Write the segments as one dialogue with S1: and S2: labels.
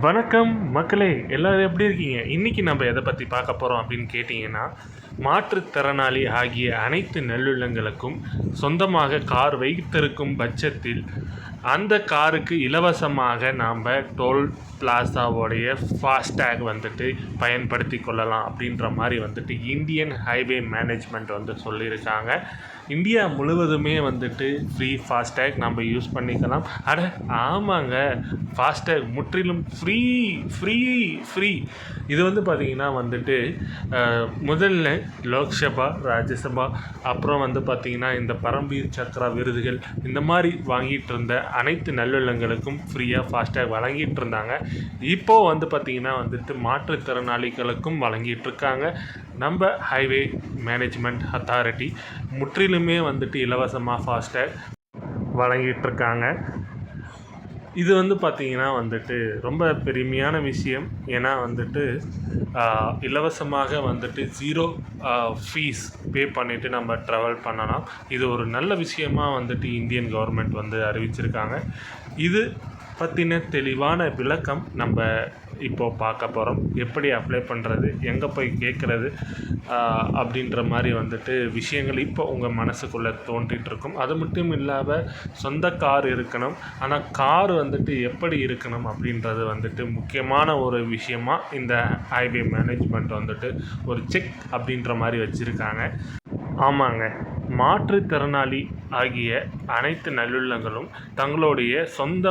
S1: வணக்கம் மக்களே எல்லோரும் எப்படி இருக்கீங்க? இன்றைக்கி நம்ம எதை பற்றி பார்க்க போகிறோம் அப்படின்னு கேட்டிங்கன்னா மாற்றுத்திறனாளி ஆகிய அனைத்து நல்லுள்ளங்களுக்கும் சொந்தமாக கார் வைத்திருக்கும் பட்சத்தில் அந்த காருக்கு இலவசமாக நாம் டோல் பிளாசாவோடைய ஃபாஸ்டேக் வந்துட்டு பயன்படுத்தி கொள்ளலாம் அப்படின்ற மாதிரி வந்துட்டு இந்தியன் ஹைவே மேனேஜ்மெண்ட் வந்து சொல்லியிருக்காங்க. இந்தியா முழுவதுமே வந்துட்டு ஃப்ரீ ஃபாஸ்டேக் நம்ம யூஸ் பண்ணிக்கலாம். அட ஆமாங்க. ஃபாஸ்டேக் முற்றிலும் ஃப்ரீ ஃப்ரீ ஃப்ரீ. இது வந்து பார்த்திங்கன்னா வந்துட்டு முதல்ல லோக்சபா ராஜ்யசபா அப்புறம் வந்து பார்த்திங்கன்னா இந்த பரம்பீர் சக்ரா விருதுகள் இந்த மாதிரி வாங்கிட்டு இருந்த அனைத்து நல்லுள்ளங்களுக்கும் ஃப்ரீயாக ஃபாஸ்டேக் வழங்கிட்டு இருந்தாங்க இப்போது வந்து பார்த்திங்கன்னா வந்துட்டு மாற்றுத்திறனாளிகளுக்கும் வழங்கிட்டு இருக்காங்க நம்ம ஹைவே மேனேஜ்மெண்ட் அத்தாரிட்டி முற்றிலுமே வந்துட்டு இலவசமாக ஃபாஸ்டேக் வழங்கிட்டு இருக்காங்க இது வந்து பார்த்திங்கன்னா வந்துட்டு ரொம்ப பெருமையான விஷயம். ஏன்னா வந்துட்டு இலவசமாக வந்துட்டு ஜீரோ ஃபீஸ் பே பண்ணிவிட்டு நம்ம ட்ராவல் பண்ணலாம். இது ஒரு நல்ல விஷயமா வந்துட்டு இந்தியன் கவர்மெண்ட் வந்து அறிவிச்சிருக்காங்க. இது பற்றின தெளிவான விளக்கம் நம்ம இப்போ பார்க்க போகிறோம் எப்படி அப்ளை பண்ணுறது எங்கே போய் கேட்குறது அப்படின்ற மாதிரி வந்துட்டு விஷயங்கள் இப்போ உங்கள் மனசுக்குள்ளே தோன்றிகிட்டு இருக்கும். அது மட்டும் இல்லாமல் சொந்த கார் இருக்கணும். ஆனால் கார் வந்துட்டு எப்படி இருக்கணும் அப்படின்றது வந்துட்டு முக்கியமான ஒரு விஷயமாக இந்த ஹைவே மேனேஜ்மெண்ட் வந்துட்டு ஒரு செக் அப்படின்ற மாதிரி வச்சுருக்காங்க. ஆமாங்க. மாற்றுத்திறனாளி ஆகிய அனைத்து நல்லுள்ளங்களும் தங்களுடைய சொந்த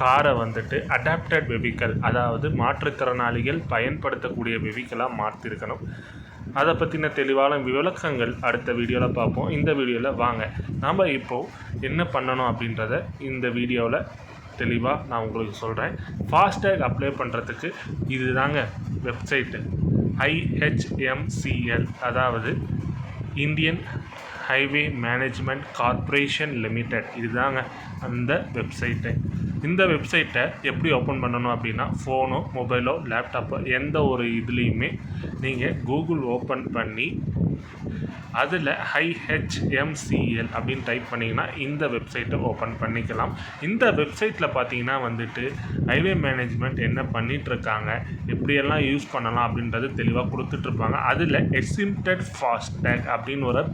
S1: காரை வந்துட்டு அடாப்டட் வெஹிக்கல் அதாவது மாற்றுத்திறனாளிகள் பயன்படுத்தக்கூடிய வெஹிக்கலாக மாற்றிருக்கணும். அதை பற்றின தெளிவான விளக்கங்கள் அடுத்த வீடியோவில் பார்ப்போம். இந்த வீடியோவில் வாங்க. நாம் இப்போது என்ன பண்ணணும் அப்படின்றத இந்த வீடியோவில் தெளிவாக நான் உங்களுக்கு சொல்கிறேன் ஃபாஸ்டேக் அப்ளை பண்ணுறதுக்கு இதுதாங்க வெப்சைட்டு ஐஹெச்எம்சிஎல் அதாவது Indian highway management corporation limited. இதுதாங்க அந்த வெப்சைட்டு. இந்த வெப்சைட்டை எப்படி ஓப்பன் பண்ணணும் அப்படின்னா ஃபோனோ மொபைலோ லேப்டாப்போ எந்த ஒரு இதுலேயுமே நீங்கள் கூகுள் ஓப்பன் பண்ணி அதில் ஹைஹெச்எம்சிஎல் அப்படின்னு டைப் பண்ணிங்கன்னா இந்த வெப்சைட்டை ஓப்பன் பண்ணிக்கலாம். இந்த வெப்சைட்டில் பார்த்தீங்கன்னா வந்துட்டு ஹைவே மேனேஜ்மெண்ட் என்ன பண்ணிகிட்ருக்காங்க எப்படியெல்லாம் யூஸ் பண்ணலாம் அப்படின்றது தெளிவாக கொடுத்துட்ருப்பாங்க அதில் எக்ஸிம்டட் ஃபாஸ்டேக் அப்படின்னு ஒரு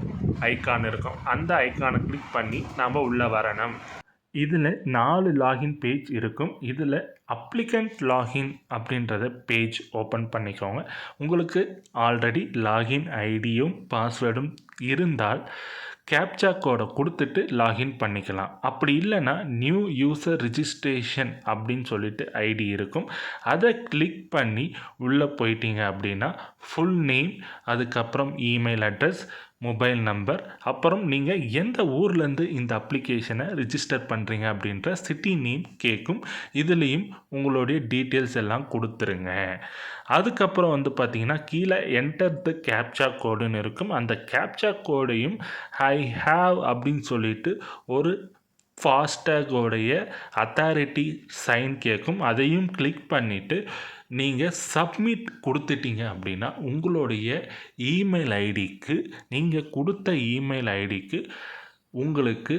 S1: ஐக்கான் இருக்கும். அந்த ஐக்கானை கிளிக் பண்ணி நாம் உள்ளே வரணும். இதில் நாலு லாகின் பேஜ் இருக்கும். இதில் அப்ளிகண்ட் லாகின் அப்படின்றத பேஜ் ஓப்பன் பண்ணிக்கோங்க. உங்களுக்கு ஆல்ரெடி லாகின் ஐடியும் பாஸ்வேர்டும் இருந்தால் கேப்சா கோடை கொடுத்துட்டு லாகின் பண்ணிக்கலாம். அப்படி இல்லைன்னா நியூ யூசர் ரிஜிஸ்ட்ரேஷன் அப்படின்னு சொல்லிட்டு ஐடி இருக்கும். அதை கிளிக் பண்ணி உள்ளே போயிட்டீங்க அப்படின்னா ஃபுல் நேம் அதுக்கப்புறம் இமெயில் அட்ரஸ் மொபைல் நம்பர் அப்புறம் நீங்கள் எந்த ஊர்லேருந்து இந்த அப்ளிகேஷனை ரிஜிஸ்டர் பண்ணுறீங்க அப்படின்ற சிட்டி நேம் கேட்கும் இதுலேயும் உங்களுடைய டீட்டெயில்ஸ் எல்லாம் கொடுத்துருங்க. அதுக்கப்புறம் வந்து பார்த்தீங்கன்னா கீழே என்டர் த கேப்சா கோடுன்னு இருக்கும். அந்த கேப்சா கோடையும் ஐ ஹாவ் அப்படின்னு சொல்லிட்டு ஒரு ஃபாஸ்டேகோடைய அத்தாரிட்டி சைன் கேட்கும் அதையும் கிளிக் பண்ணிவிட்டு நீங்கள் சப்மிட் கொடுத்துட்டீங்க அப்படின்னா உங்களுடைய இமெயில் ஐடிக்கு நீங்கள் கொடுத்த இமெயில் ஐடிக்கு உங்களுக்கு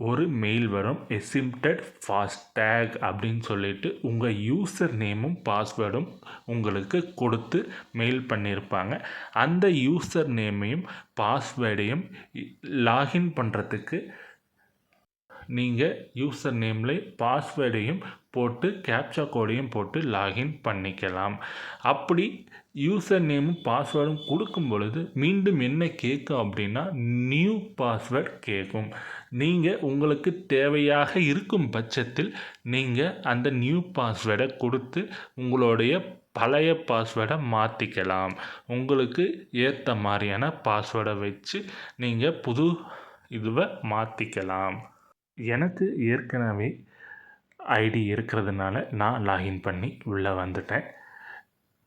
S1: ஒரு மெயில் வரும். எசிம்டட் ஃபாஸ்டேக் அப்படின்னு சொல்லிட்டு உங்கள் யூசர் நேமும் பாஸ்வேர்டும் உங்களுக்கு கொடுத்து மெயில் பண்ணியிருப்பாங்க. அந்த யூசர் நேமையும் பாஸ்வேர்டையும் லாகின் பண்ணுறதுக்கு நீங்கள் யூசர் நேம்ல பாஸ்வேர்டையும் போட்டு கேப்சா கோடையும் போட்டு லாகின் பண்ணிக்கலாம். அப்படி யூசர் நேமும் பாஸ்வேர்டும் கொடுக்கும் பொழுது மீண்டும் என்ன கேட்கும் அப்படின்னா நியூ பாஸ்வேர்ட் கேட்கும் நீங்கள் உங்களுக்கு தேவையாக இருக்கும் பட்சத்தில் நீங்கள் அந்த நியூ பாஸ்வேர்டை கொடுத்து உங்களுடைய பழைய பாஸ்வேர்டை மாற்றிக்கலாம் உங்களுக்கு ஏற்ற மாதிரியான பாஸ்வேர்டை வச்சு நீங்கள் புது இதுவை மாற்றிக்கலாம் எனக்கு ஏற்கனவே ஐடி இருக்கிறதுனால நான் லாகின் பண்ணி உள்ளே வந்துட்டேன்.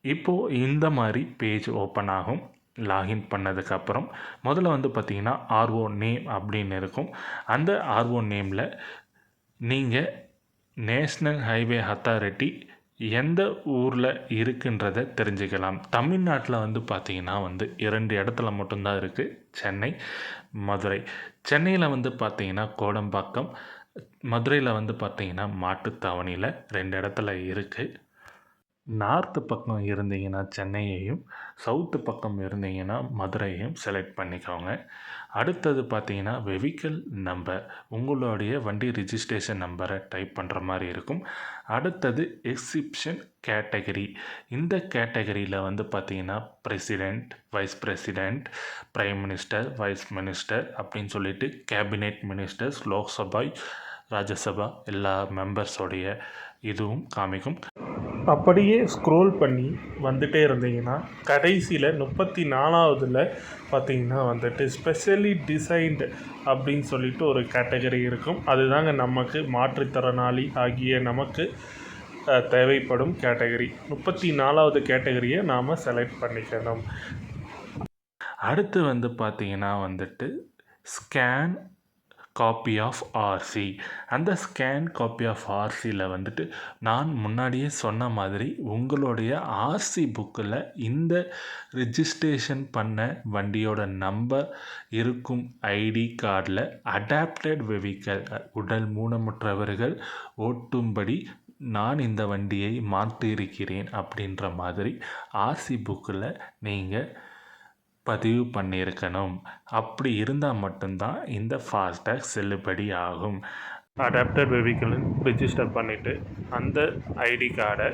S1: இப்போது இந்த மாதிரி பேஜ் ஓப்பன் ஆகும். லாகின் பண்ணதுக்கப்புறம் முதல்ல வந்து பார்த்தீங்கன்னா ஆர்ஓ நேம் அப்படின்னு இருக்கும். அந்த ஆர்ஓ நேமில் நீங்கள் நேஷ்னல் ஹைவே அத்தாரிட்டி எந்த ஊரில் இருக்குன்றதை தெரிஞ்சுக்கலாம். தமிழ்நாட்டில் வந்து பார்த்திங்கன்னா வந்து இரண்டு இடத்துல மட்டும்தான் இருக்குது சென்னை மதுரை. சென்னையில் வந்து பார்த்தீங்கன்னா கோடம்பாக்கம் மதுரையில் வந்து பார்த்தீங்கன்னா மாட்டுத்தாவணியில் ரெண்டு இடத்துல இருக்குது நார்த்து பக்கம் இருந்தீங்கன்னா சென்னையையும் சவுத்து பக்கம் இருந்தீங்கன்னா மதுரையையும் செலக்ட் பண்ணிக்கோங்க. அடுத்தது பார்த்தீங்கன்னா வெஹிக்கிள் நம்பர் உங்களுடைய வண்டி ரிஜிஸ்ட்ரேஷன் நம்பரை டைப் பண்ணுற மாதிரி இருக்கும். அடுத்தது எக்ஸிப்ஷன் கேட்டகரி இந்த கேட்டகரியில் வந்து பார்த்தீங்கன்னா president vice president prime minister vice minister அப்படின்னு சொல்லிட்டு கேபினெட் மினிஸ்டர்ஸ் லோக்சபா ராஜ்யசபா எல்லா மெம்பர்ஸோடைய இதுவும் காமிக்கும். அப்படியே ஸ்க்ரோல் பண்ணி வந்துட்டே இருந்தீங்கன்னா கடைசியில் முப்பத்தி நாலாவதுல பார்த்தீங்கன்னா வந்துட்டு ஸ்பெஷலி டிசைன்டு அப்படின்னு சொல்லிட்டு ஒரு கேட்டகரி இருக்கும். அதுதாங்க நமக்கு மாற்றுத்திறனாளி ஆகிய நமக்கு தேவைப்படும் கேட்டகரி முப்பத்தி நாலாவது கேட்டகரியை நாம் செலக்ட் பண்ணிக்கணும். அடுத்து வந்து பார்த்தீங்கன்னா வந்துட்டு ஸ்கேன் காப்பி ஆஃப் ஆர்சி அந்த ஸ்கேன் காப்பி ஆஃப் ஆர்சியில் வந்துட்டு நான் முன்னாடியே சொன்ன மாதிரி உங்களுடைய ஆர்சி புக்கில் இந்த ரிஜிஸ்ட்ரேஷன் பண்ண வண்டியோட நம்பர் இருக்கும் ஐடி கார்டில் அடாப்டட் வெவிக்கல் உடல் ஊனமுற்றவர்கள் ஓட்டும்படி நான் இந்த வண்டியை மாற்றியிருக்கிறேன் அப்படின்ற மாதிரி ஆர்சி புக்கில் நீங்கள் பதிவு பண்ணியிருக்கணும். அப்படி இருந்தால் மட்டும்தான் இந்த ஃபாஸ்டேக் செல்லுபடி ஆகும் அடாப்டர் வெஹிக்கிள்னு ரிஜிஸ்டர் பண்ணிவிட்டு அந்த ஐடி கார்டை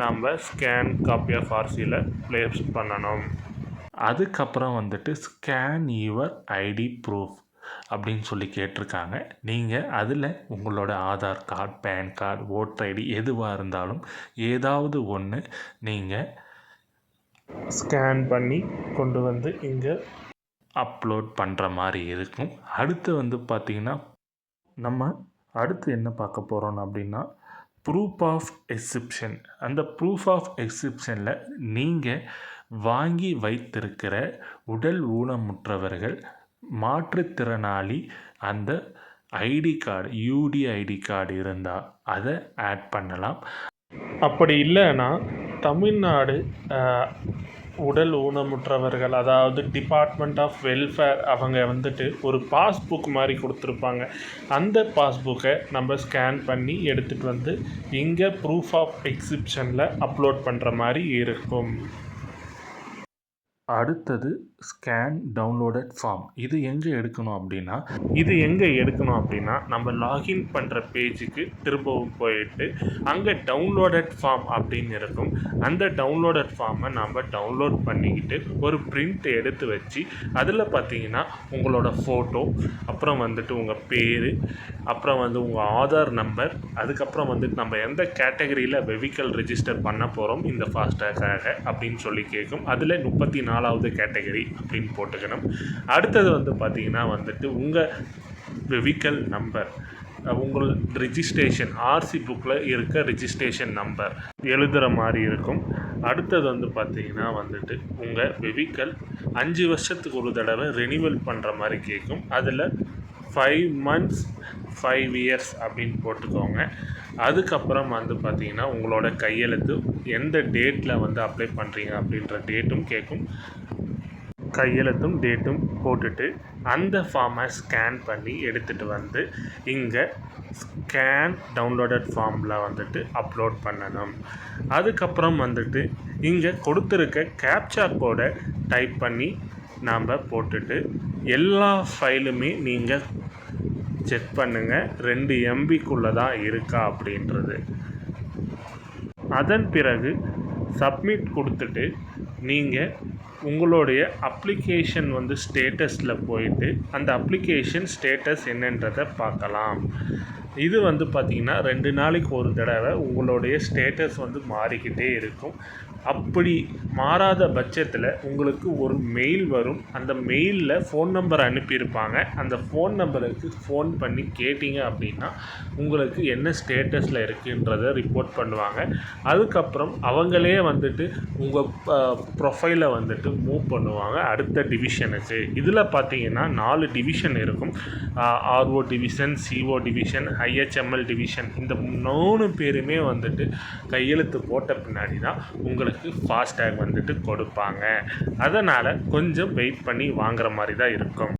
S1: நம்ம ஸ்கேன் காப்பி ஆஃப் ஆர்சியில் ப்ளேஸ் பண்ணணும். அதுக்கப்புறம் வந்துட்டு ஸ்கேன் யுவர் ஐடி ப்ரூஃப் அப்படின்னு சொல்லி கேட்டிருக்காங்க. நீங்கள் அதில் உங்களோட Aadhaar card PAN card voter ID எதுவாக இருந்தாலும் ஏதாவது ஒன்று நீங்கள் ஸ்கேன் பண்ணி கொண்டு வந்து இங்கே அப்லோட் பண்ணுற மாதிரி இருக்கும். அடுத்து வந்து பார்த்திங்கன்னா நம்ம அடுத்து என்ன பார்க்க போகிறோம் அப்படின்னா ப்ரூஃப் ஆஃப் எக்ஸிப்ஷன் அந்த ப்ரூஃப் ஆஃப் எக்ஸிப்ஷனில் நீங்கள் வாங்கி வைத்திருக்கிற உடல் ஊனமுற்றவர்கள் மாற்றுத்திறனாளி அந்த ID card UDID card இருந்தால் அதை ஆட் பண்ணலாம். அப்படி இல்லைன்னா தமிழ்நாடு உடல் ஊனமுற்றவர்கள் அதாவது டிபார்ட்மெண்ட் ஆஃப் வெல்ஃபேர் அவங்க வந்துட்டு ஒரு பாஸ்புக் மாதிரி கொடுத்துருப்பாங்க. அந்த பாஸ்புக்கை நம்ம ஸ்கேன் பண்ணி எடுத்துகிட்டு வந்து இங்கே ப்ரூஃப் ஆஃப் எக்ஸிப்ஷனில் அப்லோட் பண்ணுற மாதிரி இருக்கும். அடுத்தது ஸ்கேன் டவுன்லோடட் ஃபார்ம் இது எங்கே எடுக்கணும் அப்படின்னா இது எங்கே எடுக்கணும் அப்படின்னா நம்ம லாகின் பண்ணுற பேஜுக்கு திரும்பவும் போயிட்டு அங்கே டவுன்லோடட் ஃபார்ம் அப்படின்னு இருக்கும். அந்த டவுன்லோடட் ஃபார்மை நம்ம டவுன்லோட் பண்ணிக்கிட்டு ஒரு பிரிண்ட் எடுத்து வச்சு அதில் பார்த்தீங்கன்னா உங்களோட ஃபோட்டோ அப்புறம் வந்துட்டு உங்கள் பேர் அப்புறம் வந்து உங்கள் ஆதார் நம்பர் அதுக்கப்புறம் வந்துட்டு நம்ம எந்த கேட்டகரியில் வெஹிக்கல் ரெஜிஸ்டர் பண்ண போகிறோம் இந்த ஃபாஸ்டேக்காக அப்படின்னு சொல்லி கேட்கும் அதில் முப்பத்தி நாலாவது கேட்டகரி அப்படின்னு போட்டுக்கணும். அடுத்தது வந்து பார்த்தீங்கன்னா வந்துட்டு உங்கள் வெஹிக்கல் நம்பர் உங்கள் ரிஜிஸ்ட்ரேஷன் ஆர்சி புக்கில் இருக்க ரிஜிஸ்ட்ரேஷன் நம்பர் எழுதுகிற மாதிரி இருக்கும். அடுத்தது வந்து பார்த்தீங்கன்னா வந்துட்டு உங்கள் வெஹிக்கல் அஞ்சு வருஷத்துக்கு ஒரு தடவை ரெனிவல் பண்ணுற மாதிரி கேட்கும் அதில் ஃபைவ் மந்த்ஸ் ஃபைவ் இயர்ஸ் அப்படின்னு போட்டுக்கோங்க. அதுக்கப்புறம் வந்து பார்த்திங்கன்னா உங்களோட கையெழுத்து எந்த டேட்டில் வந்து அப்ளை பண்ணுறீங்க அப்படின்ற டேட்டும் கேட்கும் கையெழுத்தும் டேட்டும் போட்டுட்டு அந்த ஃபார்மை ஸ்கேன் பண்ணி எடுத்துகிட்டு வந்து இங்கே ஸ்கேன் டவுன்லோடட் ஃபார்மில் வந்துட்டு அப்லோட் பண்ணணும். அதுக்கப்புறம் வந்துட்டு இங்கே கொடுத்துருக்க கேப்சா கோடை டைப் பண்ணி நாம் போட்டுட்டு எல்லா ஃபைலுமே நீங்கள் செக் பண்ணுங்கள் ரெண்டு எம்பிக்குள்ளே தான் இருக்கா அப்படின்றது. அதன் பிறகு சப்மிட் கொடுத்துட்டு நீங்கள் உங்களுடைய அப்ளிகேஷன் வந்து ஸ்டேட்டஸில் போயிட்டு அந்த அப்ளிகேஷன் ஸ்டேட்டஸ் என்னன்றதை பார்க்கலாம். இது வந்து பார்த்திங்கன்னா ரெண்டு நாளைக்கு ஒரு தடவை உங்களுடைய ஸ்டேட்டஸ் வந்து மாறிக்கிட்டே இருக்கும். அப்படி மாறாத பட்சத்தில் உங்களுக்கு ஒரு மெயில் வரும். அந்த மெயிலில் ஃபோன் நம்பர் அனுப்பியிருப்பாங்க. அந்த ஃபோன் நம்பருக்கு ஃபோன் பண்ணி கேட்டிங்க அப்படின்னா உங்களுக்கு என்ன ஸ்டேட்டஸில் இருக்குன்றதை ரிப்போர்ட் பண்ணுவாங்க. அதுக்கப்புறம் அவங்களே வந்துட்டு உங்கள் ப்ரொஃபைலை வந்துட்டு மூவ் பண்ணுவாங்க. அடுத்த டிவிஷனுக்கு இதில் பார்த்தீங்கன்னா நாலு டிவிஷன் இருக்கும். RO division CO division IHML division இந்த மூணு பேருமே வந்துட்டு கையெழுத்து போட்ட பின்னாடி தான் உங்களுக்கு ஃபாஸ்டேக் வந்துட்டு கொடுப்பாங்க. அதனால் கொஞ்சம் வெயிட் பண்ணி வாங்குற மாதிரி தான் இருக்கும்.